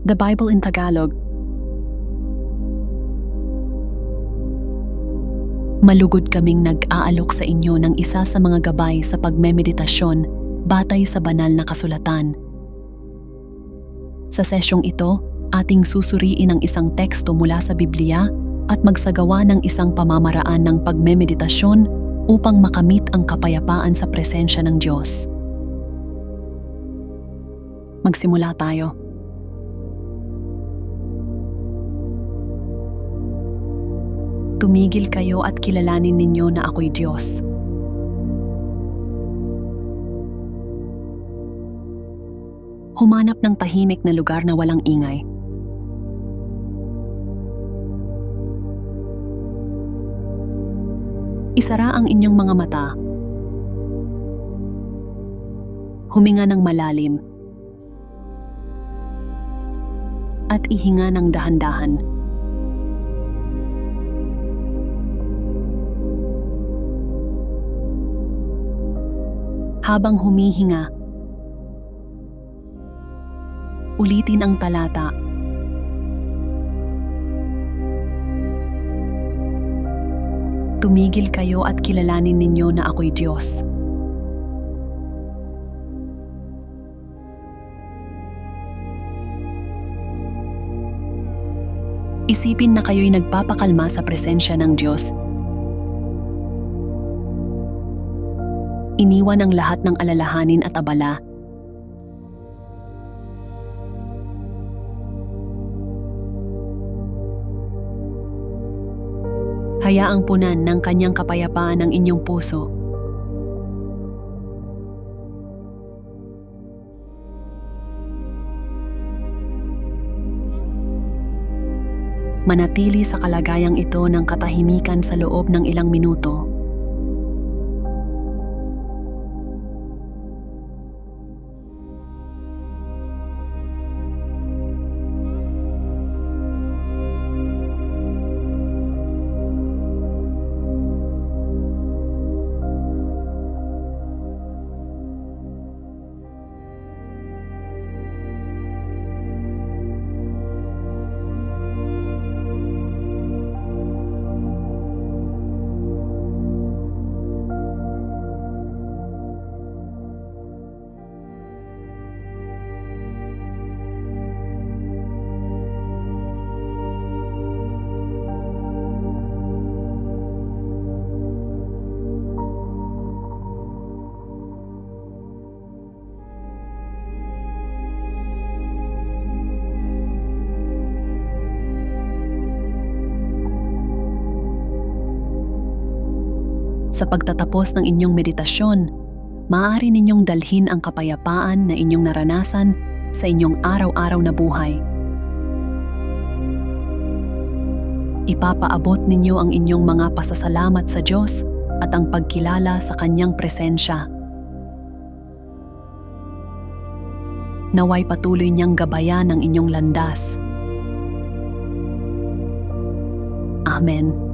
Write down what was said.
The Bible in Tagalog. Malugod kaming nag-aalok sa inyo ng isa sa mga gabay sa pagmemeditasyon batay sa banal na kasulatan. Sa sesyong ito, ating susuriin ang isang teksto mula sa Biblia at magsagawa ng isang pamamaraan ng pagmemeditasyon upang makamit ang kapayapaan sa presensya ng Diyos. Magsimula tayo. Tumigil kayo at kilalanin ninyo na ako'y Diyos. Humanap ng tahimik na lugar na walang ingay. Isara ang inyong mga mata. Huminga ng malalim. At ihinga ng dahan-dahan. Habang humihinga, ulitin ang talata. Tumigil kayo at kilalanin ninyo na ako'y Diyos. Isipin na kayo'y nagpapakalma sa presensya ng Diyos. Iniwan ang lahat ng alalahanin at abala Hayaang punan ng kanyang kapayapaan ang inyong puso. Manatili sa kalagayang ito ng katahimikan sa loob ng ilang minuto. Sa pagtatapos ng inyong meditasyon, maaari ninyong dalhin ang kapayapaan na inyong naranasan sa inyong araw-araw na buhay. Ipapaabot ninyo ang inyong mga pasasalamat sa Diyos at ang pagkilala sa Kanyang presensya. Naway patuloy niyang gabayan ang inyong landas. Amen.